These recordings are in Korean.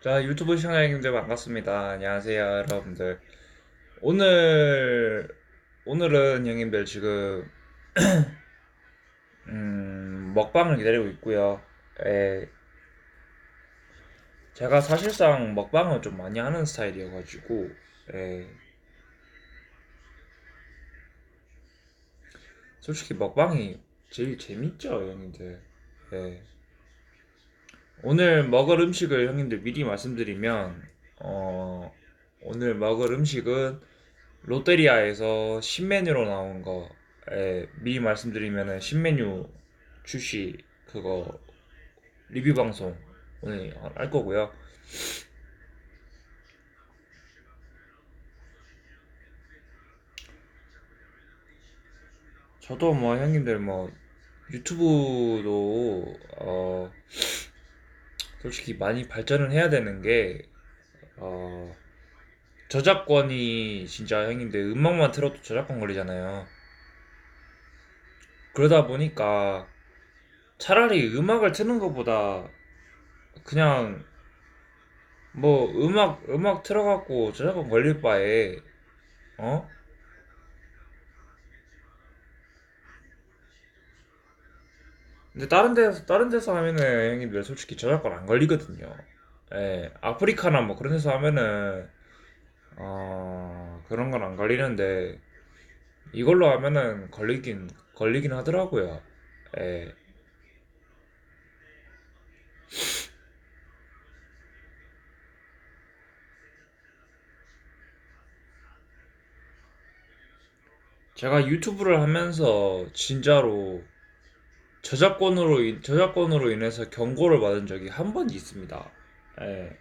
자, 유튜브 시청자님들 반갑습니다. 안녕하세요, 여러분들. 오늘, 오늘은 형님들 지금, 음, 먹방을 기다리고 있고요. 예, 제가 사실상 먹방을 좀 많이 하는 스타일이어가지고, 예, 솔직히 먹방이 제일 재밌죠, 형님들. 예. 오늘 먹을 음식을 형님들 미리 말씀드리면, 어, 오늘 먹을 음식은 롯데리아에서 신메뉴로 나온 거, 에, 미리 말씀드리면은 신메뉴 출시 그거 리뷰 방송 오늘 할 거고요. 저도 뭐 형님들 뭐 유튜브도 어 솔직히 많이 발전을 해야 되는 게 어 저작권이 진짜 형님들 음악만 틀어도 저작권 걸리잖아요. 그러다 보니까 차라리 음악을 트는 것보다 그냥 뭐 음악 음악 틀어갖고 저작권 걸릴 바에 어? 근데 다른 데서 다른 데서 하면은 형님들 솔직히 저작권 안 걸리거든요. 예, 아프리카나 뭐 그런 데서 하면은 어 그런 건 안 걸리는데 이걸로 하면은 걸리긴 걸리긴 하더라고요. 예. 제가 유튜브를 하면서 진짜로 저작권으로 인- 저작권으로 인해서 경고를 받은 적이 한 번 있습니다. 예.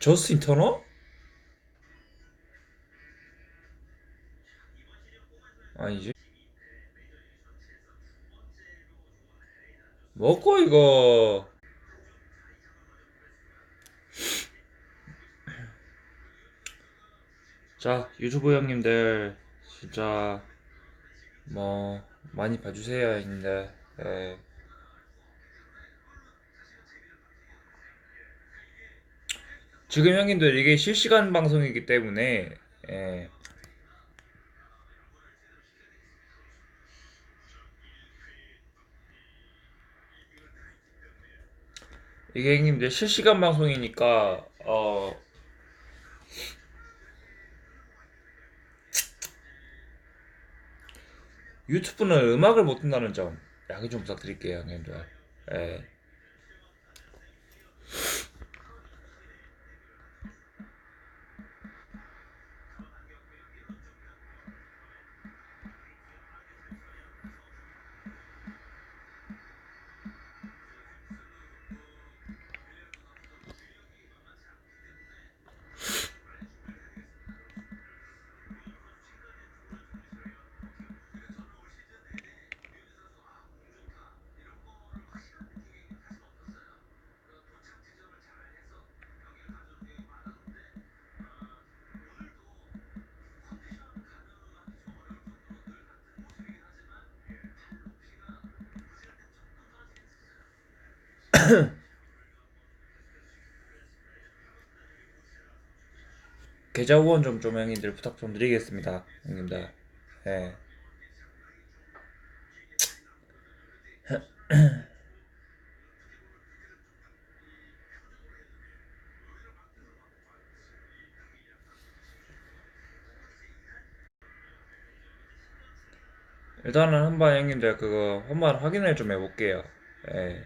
저스틴 터너? 아니지. 먹고 이거 자 유튜브 형님들 진짜 뭐 많이 봐주세요 형님들 예. 지금 형님들 이게 실시간 방송이기 때문에 예. 이게 형님들 실시간 방송이니까 어 유튜브는 음악을 못 듣는다는 점 양해 좀 부탁드릴게요 형님들 예. 계좌 후원 좀좀 형님들 부탁 좀 드리겠습니다 형님들 예. 일단은 한번 형님들 그거 한번 확인을 좀 해볼게요 예.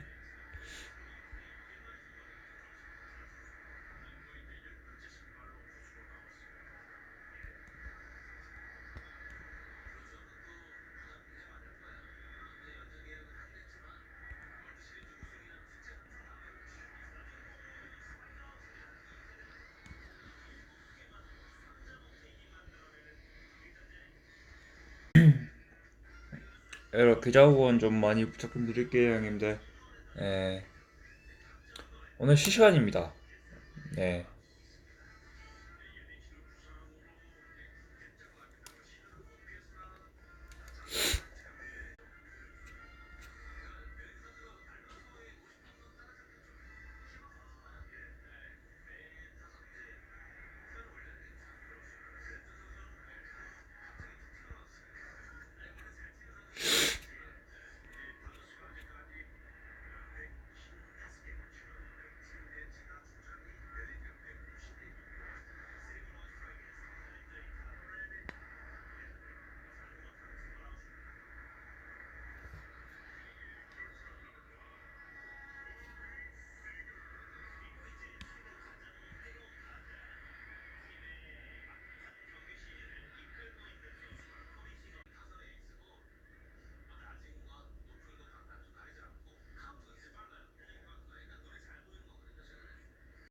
여러 계좌 후원 좀 많이 부탁 좀 드릴게요 형님들 예. 오늘 실시간입니다 예.